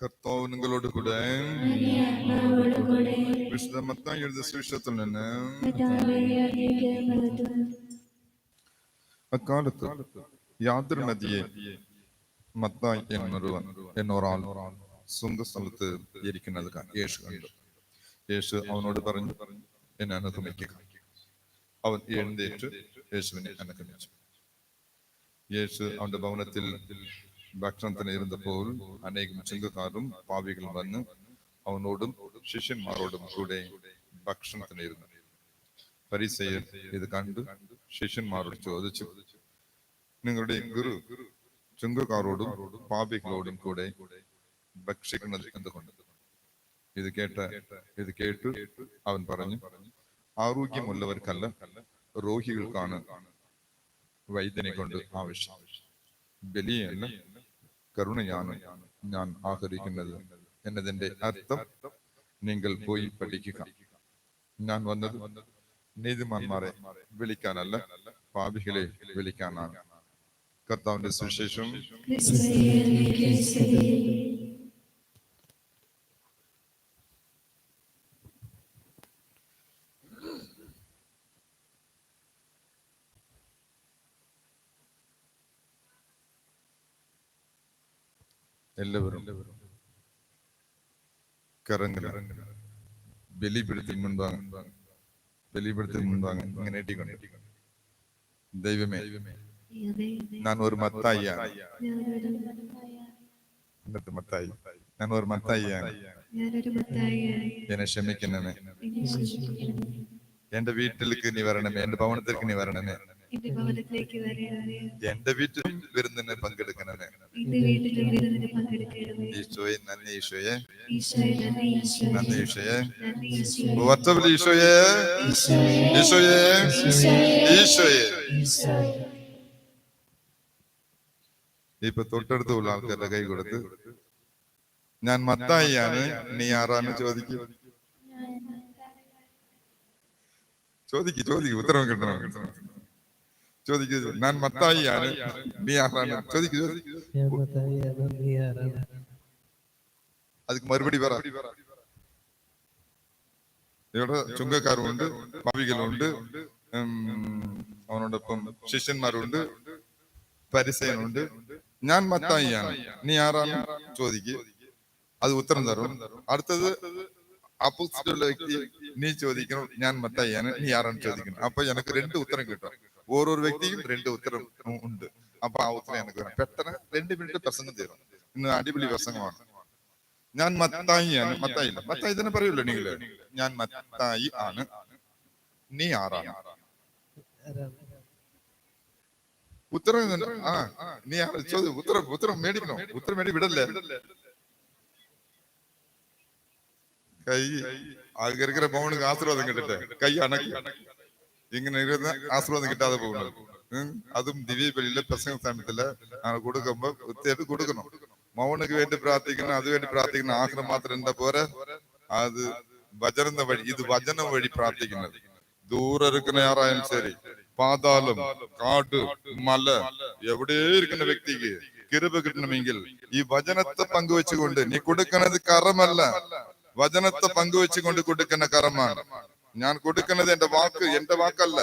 കർത്താവ് നിങ്ങളോട് കൂടെ വിശുദ്ധ നിന്ന്. അക്കാലത്ത് യാതൊരു നദിയെ മത്തായി എന്നൊരു എന്നൊരാൾ സ്വന്തം സ്ഥലത്ത് ഇരിക്കുന്നത് യേശു കണ്ടു യേശു അവനോട് പറഞ്ഞു എന്നെ അനുഗമിക്കുക അവൻ എഴുന്നേറ്റ് യേശുവിനെ അനുഗമിച്ചു യേശു അവന്റെ ഭവനത്തിൽ ഭക്ഷണത്തിന് ഇരുന്നപ്പോൾ അനേകം ചിന്തക്കാരും പാവികളും വന്ന് അവനോടും ശിഷ്യന്മാരോടും കൂടെ ഭക്ഷണത്തിന് ഇരുന്നു. പരിസയർ ഇത് കണ്ട്. ശിഷ്യന്മാരോട് ചോദിച്ചു നിങ്ങളുടെ ഗുരു ചുങ്കക്കാരോടും പാപികളോടും കൂടെ ഭക്ഷിക്കുന്നത് എന്തുകൊണ്ട്? ഇത് കേട്ട ഇത് കേട്ടു. അവൻ പറഞ്ഞു ആരോഗ്യമുള്ളവർക്കല്ല രോഗികൾക്കാണ് വൈദ്യനെ കൊണ്ട് ആവശ്യം. ബലിയല്ല കരുണയാണ് ഞാൻ ആഗ്രഹിക്കുന്നത് എന്നതിന്റെ അർത്ഥം നിങ്ങൾ പോയി പഠിക്കുക. ഞാൻ വന്നത് നീതിമാന്മാരെ വിളിക്കാനല്ല പാപികളെ വിളിക്കാനാണ്. കർത്താവിന്റെ സുവിശേഷം. എല്ലാവരും കറങ്ങല ബലിപിടുത്തിൽ മുൻപാകും ബലിപിടുത്തിൽ മുൻപാകും ഇങ്ങനെ ദൈവമേ മത്തായിയാണ് ഞാനൊരു എന്നിട്ട് മത്തായി ഞാൻ ഒരു മത്തായിയാണ്. എന്നെ ക്ഷമിക്കണമേ. എന്റെ വീട്ടിലേക്ക് നീ വരണമേ എന്റെ ഭവനത്തിലേക്ക് നീ വരണമേ എന്റെ വീട്ടിൽ വിരുന്നിന് പങ്കെടുക്കണമേ പങ്കെടുക്കണമേ. ഈശോയെ നന്ദി ഈശോയെ. നന്ദി. ഇപ്പൊ തൊട്ടടുത്തുള്ള ആൾക്കാരുടെ കൈ കൊടുത്ത് ഞാൻ മത്തായിയാണ്. നീ ആറാന്ന് ചോദിക്കും. ചോദിക്ക് ചോദിക്ക്. കിട്ടണം കിട്ടണം. ചോദിക്കൂ ഞാൻ മത്തായിയാണ്. നീ ആരാണ്? ചോദിക്കൂ ചോദിക്കൂ. ഞാൻ മത്തായിയാണ്, നീ ആരാണ്? അതിക്ക് മറുപടി പറ. ഇവിടെ ചുങ്കക്കാരുമുണ്ട് പാവികളുണ്ട് ഉം, അവനോടൊപ്പം ശിഷ്യന്മാരുണ്ട് പരിസയനുണ്ട്. ഞാൻ മത്തായിയാണ്. നീ ആരാണ്? ചോദിക്ക്. അത് ഉത്തരം തരും. അടുത്തത് അപ്പോസിറ്റുള്ള വ്യക്തി നീ ചോദിക്കണം ഞാൻ മത്തായിയാണ്. നീ ആരാണ്? ചോദിക്കണം അപ്പൊ എനിക്ക് രണ്ട് ഉത്തരം കിട്ടും. ഓരോ വ്യക്തിക്കും രണ്ട് ഉത്തരം ഉണ്ട്. അപ്പൊ ആ ഉത്തരം എനിക്ക് വേണം പെട്ടെന്ന് രണ്ട് മിനിറ്റ് പ്രസംഗം തരും ഇന്ന് അടിപൊളി പ്രസംഗമാണ്. ഞാൻ മത്തായിയാണ്. മത്തായി ഇല്ല മത്തായി തന്നെ പറയൂല്ലോ നിങ്ങൾ ഞാൻ മത്തായി ആണ്. നീ ആറാണ്? ഉത്തരം ആ നീ ആറ് ചോദ്യം ഉത്തരം ഉത്തരം മേടിക്കണോ? ഉത്തരം മേടി വിടല്ലേ? കൈ ആൾക്കാർക്കിற പൗണക്ക് ആശീർവാദം കിട്ടട്ടെ? കൈ അണക്കി. ഇങ്ങനെ ഇരുന്ന് ആശീർവാദം കിട്ടാതെ പോകുന്നത് അതും ദിവ്യബലിയിലെ പ്രസംഗ സ്ഥാനത്തിൽ കൊടുക്കുമ്പോ ഒത്തിരി കൊടുക്കണം. മൗനക്ക് വേണ്ടി പ്രാർത്ഥിക്കണം അത് വേണ്ടി പ്രാർത്ഥിക്കണം ആഗ്രഹം മാത്രം എന്താ പോരെ. അത് വചന വഴി ഇത് വചനം വഴി പ്രാർത്ഥിക്കുന്നത്. ദൂരെ ഇരിക്കുന്ന ആരായാലും ശരി. പാതാളം കാട് മല എവിടെ ഇരിക്കുന്ന വ്യക്തിക്ക് കിരുപ കിട്ടണമെങ്കിൽ ഈ വചനത്തെ പങ്കുവെച്ചുകൊണ്ട് നീ കൊടുക്കുന്നത് കറമല്ല വചനത്തെ പങ്കുവെച്ചുകൊണ്ട് കൊടുക്കുന്ന കറമാണ് ഞാൻ കൊടുക്കുന്നത് എന്റെ വാക്ക് എന്റെ വാക്കല്ല.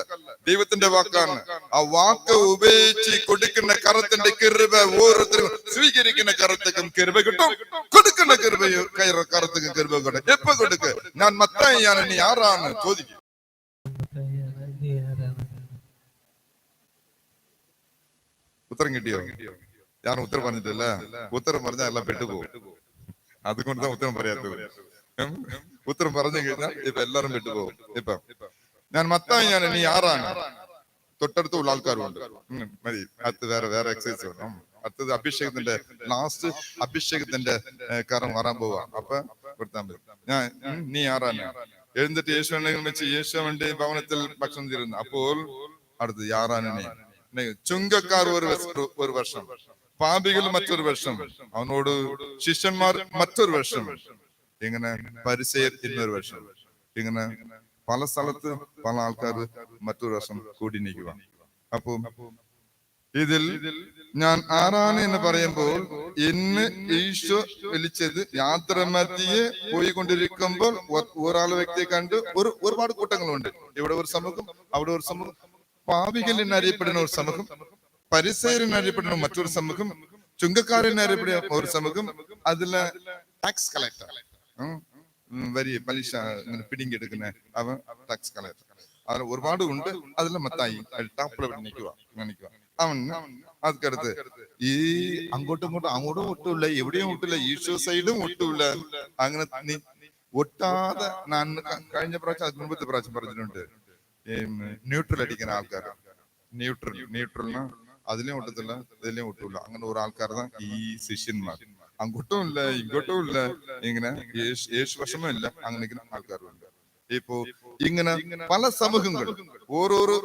ദൈവത്തിന്റെ വാക്കാണ്. ആ വാക്ക് ഉപയോഗിച്ച് കൊടുക്കുന്ന കറത്തിന്റെ കൃപ ഓരോരുത്തരും സ്വീകരിക്കുന്ന കറത്തക്കും കൃപ കിട്ടും. കൊടുക്കുന്ന കിരുപയോ കയറ കറത്തക്കും കൃപ കിട്ടും. എപ്പോ കൊടുക്ക്? ഞാൻ മത്തായി ഞാൻ ഇനി ആരാണ്? ചോദിക്കും. ഉത്തരം കിട്ടിയോ? ഞാൻ ഉത്തരം പറഞ്ഞിട്ടില്ല. ഉത്തരം പറഞ്ഞാൽ എല്ലാം പെട്ടുപോകും. അതുകൊണ്ട് ഉത്തരം പറയാത്തത്. ഉത്തരം പറഞ്ഞു കഴിഞ്ഞാൽ ഇപ്പൊ എല്ലാരും വിട്ടുപോകും. ഇപ്പൊ ഞാൻ മത്തായി ഞാൻ ഇനി ആറാണ്. തൊട്ടടുത്തുള്ള ആൾക്കാരുണ്ട് മതി. അത് വേറെ വേറെ എക്സസൈസ് വേണം. അടുത്തത് അഭിഷേകത്തിന്റെ ലാസ്റ്റ് അഭിഷേകത്തിന്റെ കാരണം കരം വരാൻ പോവാ. അപ്പൊ കൊടുത്താൽ മതി. ഞാൻ നീ ആറാണ്. എഴുന്നിട്ട് യേശുവിനെ വെച്ച് യേശുവിന്റെ ഭവനത്തിൽ ഭക്ഷണം തീരുന്നു. അപ്പോൾ അടുത്തത് ആറാനെ ചുങ്കക്കാർ ഒരു ഒരു വർഷം. പാപികൾ മറ്റൊരു വർഷം. അവനോട് ശിഷ്യന്മാർ മറ്റൊരു വർഷം. ഇങ്ങനെ പരിസയർ ഇന്നൊരു വർഷം ഇങ്ങനെ പല സ്ഥലത്ത് പല ആൾക്കാർ മറ്റൊരു വർഷം കൂടി നിൽക്കുക അപ്പൊ ഇതിൽ ഞാൻ ആരാണ് എന്ന് പറയുമ്പോൾ ഇന്ന് ഈശോ വിളിച്ചത് യാത്ര മധ്യയെ പോയിക്കൊണ്ടിരിക്കുമ്പോൾ കൊണ്ടിരിക്കുമ്പോൾ ഒരാൾ വ്യക്തിയെ കണ്ട് ഒരു ഒരുപാട് കൂട്ടങ്ങളുണ്ട്. ഇവിടെ ഒരു സമൂഹം അവിടെ ഒരു സമൂഹം പാവികൾ എന്നറിയപ്പെടുന്ന ഒരു സമൂഹം പരിസരനറിയപ്പെടുന്ന മറ്റൊരു സമൂഹം ചുങ്കക്കാരൻ അറിയപ്പെടുന്ന ഒരു സമൂഹം അതിലെ ടാക്സ് കളക്ടർ വരി പലിശ ഇങ്ങനെ പിടിങ്കെടുക്കുന്ന അവൻ ടാക്സ് കളക്ടർ അത് ഒരുപാട് ഉണ്ട് അതിൽ മത്തായി ടാപ്പിൽ നിൽക്കുക നിൽക്കുക അവൻ അതുക്കടുത്ത് ഈ അങ്ങോട്ടും ഇങ്ങോട്ടും അങ്ങോട്ടും ഒട്ടുമില്ല എവിടെയും ഒട്ടില്ല ഈശോ സൈഡും ഒട്ടുമില്ല അങ്ങനെ നീ ഒട്ടാതെ ഞാൻ ക- കഴിഞ്ഞ പ്രാവശ്യം അത് മുമ്പത്തെ പ്രാവശ്യം പറഞ്ഞിട്ടുണ്ട്. ന്യൂട്രൽ അടിക്കുന്ന ആൾക്കാർ ന്യൂട്രൽ ന്യൂട്രലിന് അതിലേം ഒട്ടത്തില്ല ഇതിലേം ഒട്ടുമില്ല അങ്ങനെ ഒരു ആൾക്കാർ ഈ ശിഷ്യന്മാർ. അങ്ങോട്ടും ഇല്ല ഇങ്ങോട്ടും ഇല്ല. ഇങ്ങനെ യേശു വശമില്ല. അങ്ങനെ ആൾക്കാരുണ്ട്. ഇപ്പോ ഇങ്ങനെ പല സമൂഹങ്ങൾ ഓരോരോ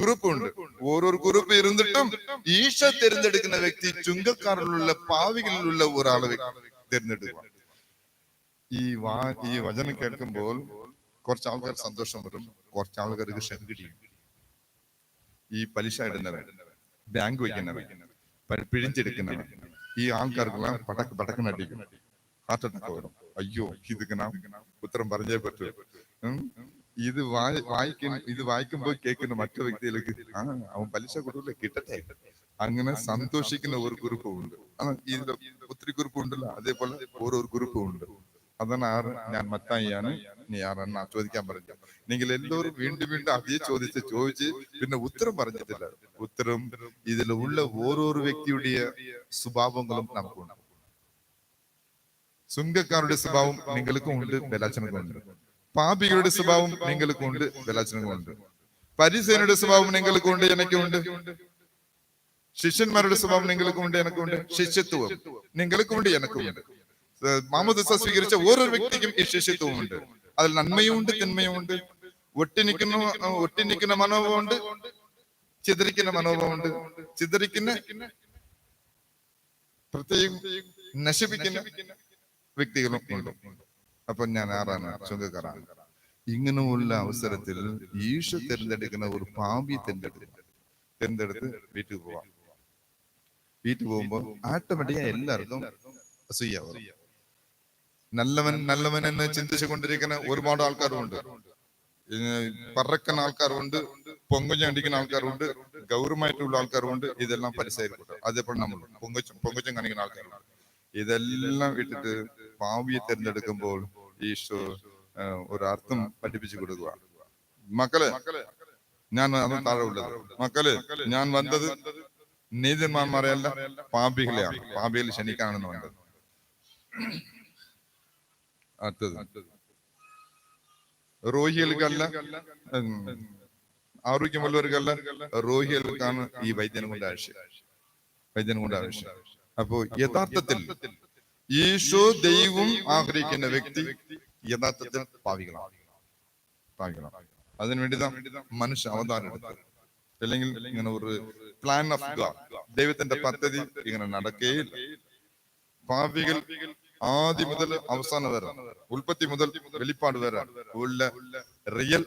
ഗ്രൂപ്പ് ഉണ്ട് ഓരോരോ ഗ്രൂപ്പ് ഇരുന്നിട്ടും ഈശ തിരഞ്ഞെടുക്കുന്ന വ്യക്തി ചുങ്കക്കാരിലുള്ള പാവികളിലുള്ള ഒരാളെ വ്യക്തി തിരഞ്ഞെടുക്കുക. ഈ വാ ഈ വചനം കേൾക്കുമ്പോൾ കുറച്ച് ആൾക്കാർ സന്തോഷം വരും. കുറച്ച് ആൾക്കാർക്ക് ഷെങ്കിടിയും ഈ പലിശ ഇടുന്നവൻ ബാങ്ക് വയ്ക്കുന്നവൻ പിഴിഞ്ഞെടുക്കുന്നവൻ ഈ ആൾക്കാർക്കെല്ലാം പടക്ക് പടക്കനടിക്കും ഹാർട്ട് അറ്റാക്ക് വരും അയ്യോ ഇത് നാം ഉത്തരം പറഞ്ഞേ പറ്റൂ. ഇത് വായി വായിക്കുന്ന ഇത് വായിക്കുമ്പോൾ കേൾക്കുന്ന മറ്റു വ്യക്തിയിലേക്ക് ആ അവൻ പലിശ കൊടുക്കില്ല കിട്ടട്ടെ? അങ്ങനെ സന്തോഷിക്കുന്ന ഒരു ഗ്രൂപ്പ് ഉണ്ട് ആ, ഇതിൽ ഒത്തിരി ഗ്രൂപ്പ് ഉണ്ടല്ലോ അതേപോലെ ഓരോ ഗ്രൂപ്പും ഉണ്ട് അതാണ് ആറ്. ഞാൻ മത്തായിയാണ്. നീ ആറാണ് ചോദിക്കാൻ പറഞ്ഞു. നിങ്ങൾ എല്ലാവരും വീണ്ടും വീണ്ടും അതേ ചോദിച്ച് ചോദിച്ച് പിന്നെ ഉത്തരം പറഞ്ഞിട്ടില്ല. ഉത്തരം ഇതിൽ ഉള്ള ഓരോരോ വ്യക്തിയുടെ സ്വഭാവങ്ങളും നമുക്കുണ്ട്. സുങ്കക്കാരുടെ സ്വഭാവം നിങ്ങൾക്കും ഉണ്ട് ബലാച്ചനക്കും ഉണ്ട്. പാപികളുടെ സ്വഭാവം നിങ്ങൾക്കും ഉണ്ട് ബലാച്ചനക്കും ഉണ്ട്. പരിസേനയുടെ സ്വഭാവം നിങ്ങൾക്കും ഉണ്ട് എനിക്കും ഉണ്ട്. ശിഷ്യന്മാരുടെ സ്വഭാവം നിങ്ങൾക്കും ഉണ്ട് എനിക്കും ഉണ്ട്. ശിഷ്യത്വം നിങ്ങൾക്കും ഉണ്ട് എനിക്കും ഉണ്ട്. ഏഹ് മാമോദിസ സ്വീകരിച്ച ഓരോ വ്യക്തിക്കും ഈ ശിഷ്യത്വം അതിൽ നന്മയും ഉണ്ട് തിന്മയും ഉണ്ട് ഒട്ടിനിക്കുന്ന ഒട്ടിനിക്കുന്ന മനോഭാവമുണ്ട് ചിതറിക്കുന്ന മനോഭാവമുണ്ട് ചിതറിക്കുന്ന പ്രത്യേകം നശിപ്പിക്കുന്ന വ്യക്തികളും ഉണ്ട്. അപ്പൊ ഞാൻ ആറാണ് ചുങ്കക്കാരാണ് ഇങ്ങനെയുള്ള അവസരത്തിൽ ഈശോ തിരഞ്ഞെടുക്കുന്ന ഒരു പാമ്പി തിരഞ്ഞെടുത്ത് തിരഞ്ഞെടുത്ത് വീട്ടിൽ പോവാം. വീട്ടിൽ പോകുമ്പോൾ ആട്ടോമാറ്റിക്കായി എല്ലാവർക്കും അസൂയ വരും. നല്ലവൻ നല്ലവൻ എന്ന് ചിന്തിച്ചു കൊണ്ടിരിക്കുന്ന ഒരുപാട് ആൾക്കാരുണ്ട് പറക്കുന്ന ആൾക്കാരുണ്ട് പൊങ്കുഞ്ഞ കണ്ടിക്കുന്ന ആൾക്കാരുണ്ട് ഗൗരവമായിട്ടുള്ള ആൾക്കാരുണ്ട് ഇതെല്ലാം പരിസരപ്പെട്ടു. അതേപോലെ നമ്മൾ പൊങ്ങച്ചും പൊങ്ങച്ചും കാണിക്കുന്ന ആൾക്കാരുണ്ട്. ഇതെല്ലാം ഇട്ടിട്ട് പാവിയെ തിരഞ്ഞെടുക്കുമ്പോൾ ഈശോ ഒരർത്ഥം പഠിപ്പിച്ചു കൊടുക്കുക മക്കൾ ഞാൻ അതും താഴെ ഉള്ളത്. മക്കൾ ഞാൻ വന്നത് നീതിന്മാന്മാരെയല്ല പാപികളെയാണ്. പാപികൾ ക്ഷണിക്കാണെന്ന് വേണ്ടത് അടുത്തത്. ഉം, ആരോഗ്യമുള്ളവർക്കല്ല റോഹികൾക്കാണ് ഈ വൈദ്യനം കൊണ്ട് ആവശ്യം. വൈദ്യനം കൊണ്ട് ആവശ്യം. അപ്പോ യഥാർത്ഥത്തിൽ ഈശോ ദൈവം ആഗ്രഹിക്കുന്ന വ്യക്തി യഥാർത്ഥത്തിൽ പാവികളാണ്. പാവികളാണ്. അതിനുവേണ്ടി മനുഷ്യ അവതാരം എടുത്തത് അല്ലെങ്കിൽ ഇങ്ങനെ ഒരു പ്ലാൻ ഓഫ് ഗാഡ് ദൈവത്തിന്റെ പദ്ധതി ഇങ്ങനെ നടക്കുകയില്ല പാവികൾ ആദ്യം മുതൽ അവസാനം വരെ ഉൽപ്പത്തി മുതൽ വെളിപ്പാട് വരെ ഉള്ള റിയൽ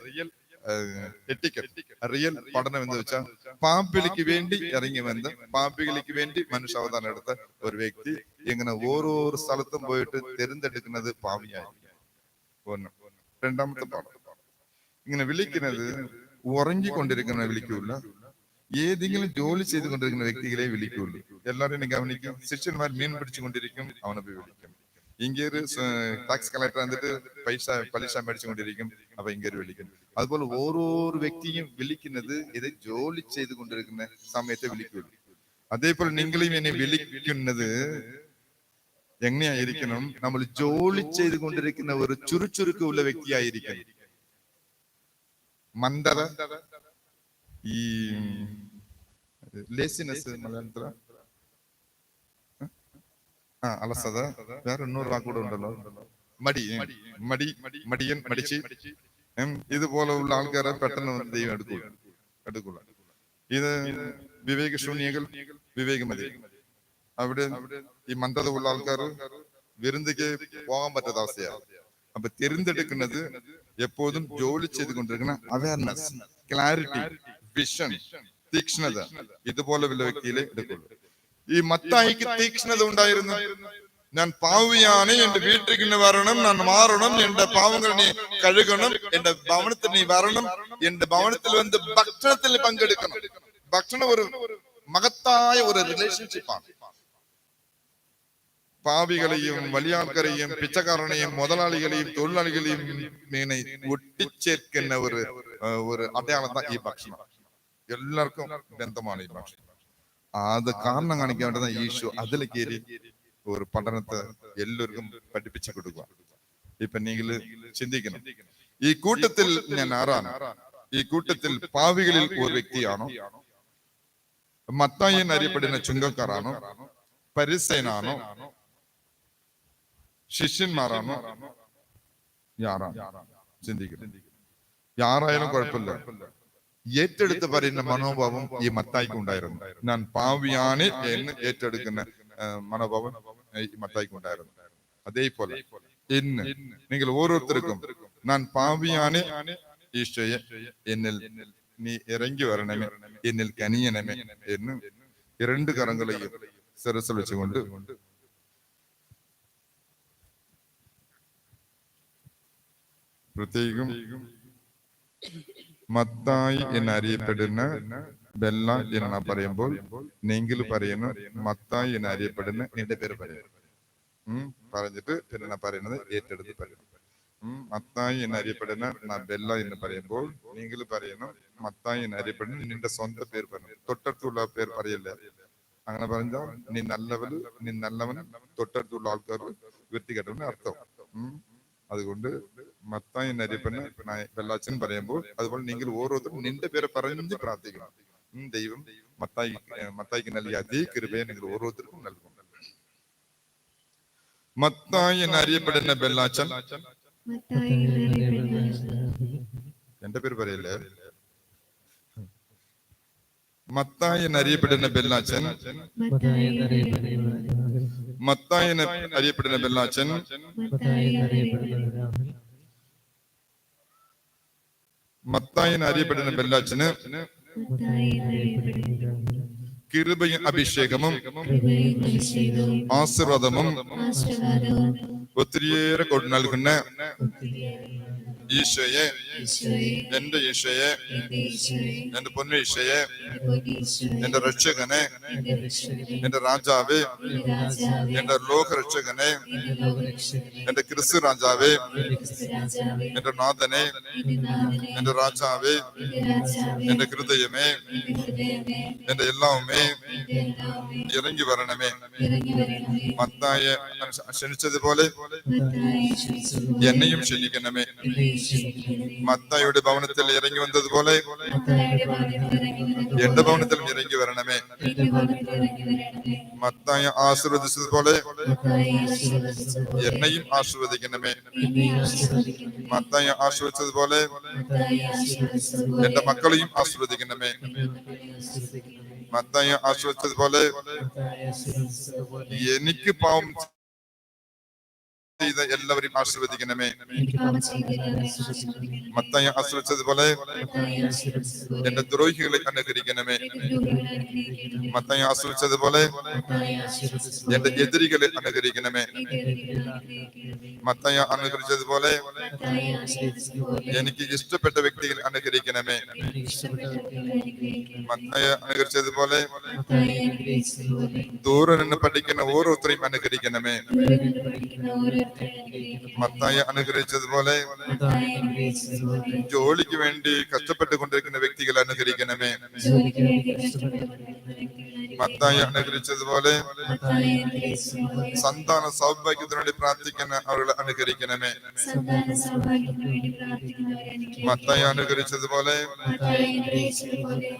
റിയൽ പഠനം എന്ന് വെച്ചാൽ പാമ്പിളിക്ക് വേണ്ടി ഇറങ്ങി വന്ന് പാമ്പിളിക്ക് വേണ്ടി മനുഷ്യ അവതാരം എടുത്ത ഒരു വ്യക്തി ഇങ്ങനെ ഓരോ സ്ഥലത്തും പോയിട്ട് തെരഞ്ഞെടുക്കുന്നത് പാവിയായിരിക്കും. രണ്ടാമത്തെ പാഠം. ഇങ്ങനെ വിളിക്കുന്നത് ഉറങ്ങിക്കൊണ്ടിരിക്കുന്ന വിളിക്കൂല. ഏതെങ്കിലും ജോലി ചെയ്തുകൊണ്ടിരിക്കുന്ന വ്യക്തികളെ വിളിക്കുള്ളൂ എല്ലാവരെയും ഗവനിക്കും. ശിഷ്യന്മാർ മീൻ പിടിച്ചുകൊണ്ടിരിക്കും. അവനെ പോയി വിളിക്കും ഒരു ടാക്സ് കളക്ടർ എന്നിട്ട് പൈസ പലിശ മേടിച്ചുകൊണ്ടിരിക്കും അപ്പൊ ഇങ്ങേര് വിളിക്കും അതുപോലെ ഓരോ വ്യക്തിയും വിളിക്കുന്നത് ഇത് ജോലി ചെയ്തുകൊണ്ടിരിക്കുന്ന സമയത്തെ വിളിക്കുള്ളൂ. അതേപോലെ നിങ്ങളെയും എന്നെ വിളിക്കുന്നത് എങ്ങനെയായിരിക്കണം? നമ്മൾ ജോലി ചെയ്തുകൊണ്ടിരിക്കുന്ന ഒരു ചുറുചുറുക്കുള്ള വ്യക്തിയായിരിക്കണം. മന്ദത ഈ ലേസിനെസ് മലയാളത്തില ആ അലസത. വേറെ എണ്ണൂറ് വാക്കൂടെ ഉണ്ടല്ലോ. മടി മടി മടിയൻ മടിച്ച് ഉം, ഇതുപോലുള്ള ആൾക്കാരെ പെട്ടെന്ന് ദൈവം എടുക്കുക എടുക്കൂല ഇത് വിവേകശൂന്യകൾ വിവേകമതി അവിടെ ഈ മന്ദത ഉള്ള ആൾക്കാർ വിരുന്നിക്ക് പോകാൻ പറ്റാത്ത അവസ്ഥയാണ് അപ്പൊ തിരഞ്ഞെടുക്കുന്നത് എപ്പോഴും ജോലി ചെയ്തുകൊണ്ടിരിക്കുന്ന അവയർനെസ് ക്ലാരിറ്റി വിഷൻ തീക്ഷ്ണത ഇതുപോലെ ഉള്ള വ്യക്തിയിലെ എടുക്കുള്ളൂ. ഈ മത്തായിക്ക് തീക്ഷ്ണത ഉണ്ടായിരുന്നു ഞാൻ പാവിയാണ് എന്റെ വീട്ടിലേക്ക് നീ വരണം ഞാൻ മാറണം എന്റെ പാവങ്ങൾ നീ കഴുകണം എന്റെ ഭവനത്തിൽ നീ വരണം എന്റെ ഭവനത്തിൽ വന്ന് ഭക്ഷണത്തിൽ പങ്കെടുക്കണം. ഭക്ഷണം ഒരു മഹത്തായ ഒരു റിലേഷൻഷിപ്പാണ് പാവികളെയും വലിയ ആൾക്കാരെയും പിച്ചക്കാരനെയും മുതലാളികളെയും തൊഴിലാളികളെയും ഇങ്ങനെ ഒട്ടിച്ചേർക്കുന്ന ഒരു ആ, ഒരു അടയാളം தான் ഈ ഭക്ഷണം. എല്ലാവർക്കും ബന്ധമാണ് ഈ ഭക്ഷണം. അത് കാരണം കാണിക്കാൻ വേണ്ടുന്ന ഈശു അതിൽ കയറി ഒരു പഠനത്തെ എല്ലാവർക്കും പഠിപ്പിച്ചു കൊടുക്കുക. ഇപ്പൊ നിങ്ങൾ ചിന്തിക്കണം. ഈ കൂട്ടത്തിൽ ഞാൻ ആരാണ്? ഈ കൂട്ടത്തിൽ പാവികളിൽ ഒരു വ്യക്തിയാണോ? മത്തായി എന്നറിയപ്പെടുന്ന ചുങ്കക്കാരാണോ? പരിസയനാണോ ശിഷ്യന്മാരാണോ? യാറാണ്. ചിന്തിക്കണം. യാറായാലും കുഴപ്പമില്ല. ഏറ്റെടുത്ത് പറയുന്ന മനോഭാവം ഈ മത്തായിക്ക് ഉണ്ടായിരുന്നു. ഞാൻ പാവിയാണ് എന്ന് ഏറ്റെടുക്കുന്ന ആ, മനോഭാവം ഈ മത്തായിക്ക് ഉണ്ടായിരുന്നു. അതേപോലെ ഇന്ന് നിങ്ങൾ ഓരോരുത്തർക്കും ഞാൻ പാവിയാണ് ഈശോയെ എന്നിൽ നീ ഇറങ്ങി വരണമേ എന്നിൽ കനിയണമേ എന്ന് രണ്ട് കരങ്ങളെയും സിറസ് വെച്ചുകൊണ്ട് പ്രത്യേകം മത്തായി എന്നറിയപ്പെടുന്ന ബെല്ല എന്ന് പറയുമ്പോൾ നെങ്കിൽ പറയുന്നു മത്തായി എന്നറിയപ്പെടുന്ന നിന്റെ പേര് പറയുന്നു ഉം, പറഞ്ഞിട്ട് പിന്നെ പറയുന്നത് ഏറ്റെടുത്ത് പറയുന്നു ഉം, മത്തായി എന്നറിയപ്പെടുന്ന ബെല്ല എന്ന് പറയുമ്പോൾ നിങ്ങൾ പറയുന്നു മത്തായി എന്നറിയപ്പെടുന്ന നിന്റെ സ്വന്തം പേര് പറഞ്ഞു തൊട്ടടുത്തുള്ള പേര് പറയല്ലേ? അങ്ങനെ പറഞ്ഞാൽ നീ നല്ലവൻ നീ നല്ലവൻ തൊട്ടടുത്തുള്ള ആൾക്കാർ വൃത്തികെട്ടവന് അർത്ഥം. ഉം. അതുകൊണ്ട് മത്തായി നരിപ്പന് വെള്ളാച്ചൻ പറയുമ്പോൾ അതുപോലെ നിങ്ങൾ ഓരോരുത്തരും നിന്റെ പേരെ പറഞ്ഞ് പ്രാർത്ഥിക്കണം. ദൈവം മത്തായി മത്തായിക്ക് നൽകിയ അതേ കൃപയെ നിങ്ങൾ ഓരോരുത്തർക്കും നൽകും. മത്തായി എന്നറിയപ്പെടുന്ന ബെല്ലാച്ചൻ എന്റെ പേര് പറയല്ലേ? മത്തായി എന്നറിയപ്പെടുന്ന ബെല്ലാച്ചൻ മത്തായനെ അറിയപ്പെടുന്ന ബെല്ലാച്ചൻ മത്തായി അറിയപ്പെടുന്ന ബെല്ലാച്ചന് കിരുബയും അഭിഷേകമും ആശീർവാദമും ഒത്തിരിയേറെ കൊണ്ട് നൽകുന്ന ഈശോയെ എന്റെ ഈശോയെ എന്റെ പൊന്നീശയെ എന്റെ രക്ഷകനെ എന്റെ രാജാവേ എന്റെ ലോകരക്ഷകനെ എന്റെ ക്രിസ്തു രാജാവേ എന്റെ നാഥനെ എന്റെ രാജാവേ എന്റെ ഹൃദയമേ എന്റെ എല്ലാവുമേ ഇറങ്ങി വരണമേ. മത്തായ ക്ഷണിച്ചതുപോലെ എന്നെയും ക്ഷണിക്കണമേ. മത്തായുടെ ഭവനത്തിൽ ഇറങ്ങി വന്നതുപോലെ മത്തായിയുടെ ഭവനത്തിൽ ഇറങ്ങി വരണമേ എന്റെ ഭവനത്തിലും ഇറങ്ങി വരണമേ എന്റെ ഭവനത്തിൽ ഇറങ്ങി വരണമേ മത്തായ ആശീർവദിച്ചതുപോലെ മത്തായി ആശീർവദിച്ചതുപോലെ എന്നെയും ആശീർവദിക്കണമേ എന്നെ ആശീർവദിക്കണമേ മത്തായ ആശീർവദിച്ചതുപോലെ മത്തായി ആശീർവദിച്ചതുപോലെ എന്റെ മക്കളെയും ആശീർവദിക്കണമേ എന്റെ മക്കളെ ആശീർവദിക്കണമേ മത്തായ ആശീർവദിച്ചതുപോലെ മത്തായി ആശീർവദിച്ചതുപോലെ എനിക്ക് പാവം ചെയ്ത എല്ലാവരെയും ആശീർവദിക്കണമേ. മത്തായ ആശീർവദിച്ചതുപോലെ മത്തായി എന്റെ ദ്രോഹികളെ അനുഗ്രഹിക്കണമേ മത്തായ ആശീർവദിച്ചതുപോലെ മത്തായി എന്റെ എതിരികളെ അനുഗ്രഹിക്കണമേ മത്തായ അനുകരിച്ചതുപോലെ മത്തായി എനിക്ക് ഇഷ്ടപ്പെട്ട വ്യക്തികൾ അനുഗ്രഹിക്കണമേ മത്തായ അനുഗ്രഹിച്ചതുപോലെ ദൂരെ നിന്ന് പഠിക്കുന്ന ഓരോരുത്തരെയും അനുഗ്രഹിക്കണമേ മത്തായ അനുഗ്രഹിച്ചതുപോലെ ജോലിക്ക് വേണ്ടി കഷ്ടപ്പെട്ടുകൊണ്ടിരിക്കുന്ന വ്യക്തികളെ വ്യക്തികളെ മത്തായ അനുഗ്രഹിച്ചതുപോലെ സന്താന സൗഭാഗ്യത്തിനു വേണ്ടി പ്രാർത്ഥിക്കുന്ന അവരെ അനുഗ്രഹിക്കണമേ മത്തായി അനുഗ്രഹിച്ചതുപോലെ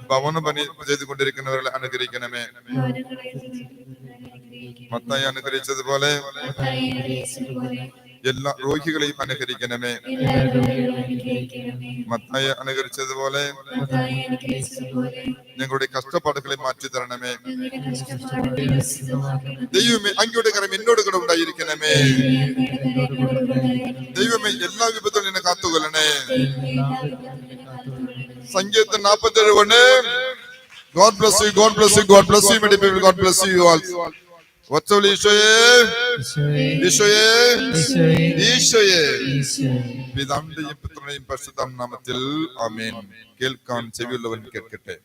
ഭവന പണി ചെയ്തുകൊണ്ടിരിക്കുന്നവരെ അനുഗ്രഹിക്കണമേ മത്തായി അനുഗ്രഹിച്ചതുപോലെ എല്ലാ രോഗികളെയും അനുകരിക്കണമേ മത്തായി അനുകരിച്ചതുപോലെ ഞങ്ങളുടെ കഷ്ടപ്പാടുകളെ മാറ്റി തരണമേ ദൈവമേ അങ്ങയുടെ കരം എന്നോട് കൂടെ ഉണ്ടായിരിക്കണമേ ദൈവമേ, എല്ലാ വിപത്തും എന്നെ കാത്തുകൊല്ലണേ. സങ്കീർത്തൻ നാപ്പത്തേഴ് കൊണ്ട് God bless you God bless you God bless you മെഡി people, God bless you all. ഒറ്റവിളി ഈശോയെ ഈശോയെ ഈശോയെ ഈശോയെ ഈശോയെ ഈശോയെ പിതാവിന്റെയും പുത്രനെയും പരിശുദ്ധ നാമത്തിൽ ആമേൻ കേൾക്കാൻ ചെവിയുള്ളവൻ കേൾക്കട്ടെ